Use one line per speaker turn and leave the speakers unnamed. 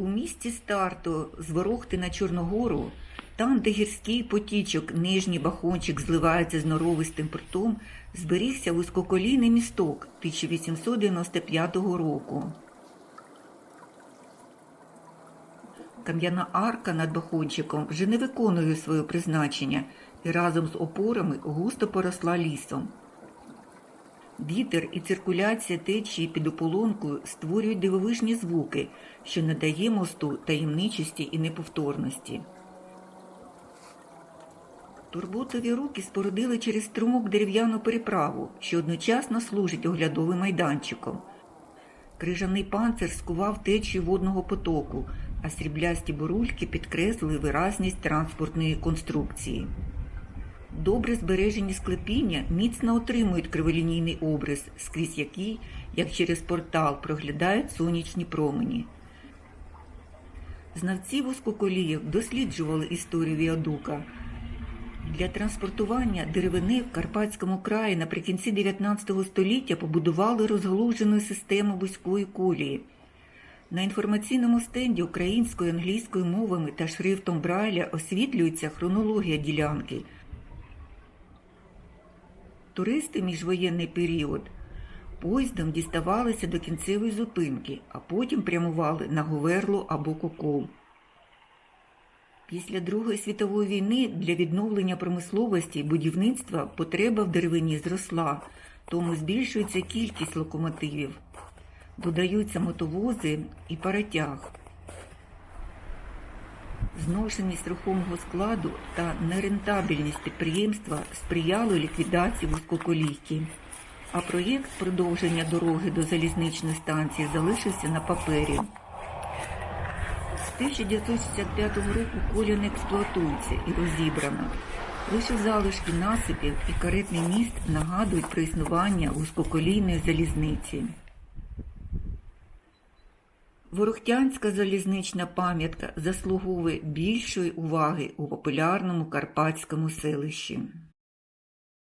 У місті старту з Ворохти на Чорногору, там, де гірський потічок Нижній Бахончик зливається з норовистим прутом, зберігся вузькоколійний місток 1895 року. Кам'яна арка над Бахончиком вже не виконує своє призначення і разом з опорами густо поросла лісом. Вітер і циркуляція течії під ополонкою створюють дивовижні звуки, що надає мосту таємничості і неповторності. Турботові руки спорудили через струмок дерев'яну переправу, що одночасно служить оглядовим майданчиком. Крижаний панцир скував течію водного потоку, а сріблясті бурульки підкреслили виразність транспортної конструкції. Добре збережені склепіння міцно отримують криволінійний образ, скрізь який, як через портал, проглядають сонячні промені. Знавці вузькоколіїв досліджували історію віадука. Для транспортування деревини в Карпатському краї наприкінці 19 століття побудували розгалужену систему вузької колії. На інформаційному стенді українською англійською мовами та шрифтом Брайля освітлюється хронологія ділянки. Туристи міжвоєнний період поїздом діставалися до кінцевої зупинки, а потім прямували на Говерлу або Кокол. Після Другої світової війни для відновлення промисловості і будівництва потреба в деревині зросла, тому збільшується кількість локомотивів. Додаються мотовози і паротяг. Зношеність рухомого складу та нерентабельність підприємства сприяли ліквідації вузькоколійки, а проєкт продовження дороги до залізничної станції залишився на папері. З 1965 року колія не експлуатується і розібрана. Лише залишки насипів і каретний міст нагадують про існування вузькоколійної залізниці. Ворохтянська залізнична пам'ятка заслуговує більшої уваги у популярному карпатському селищі.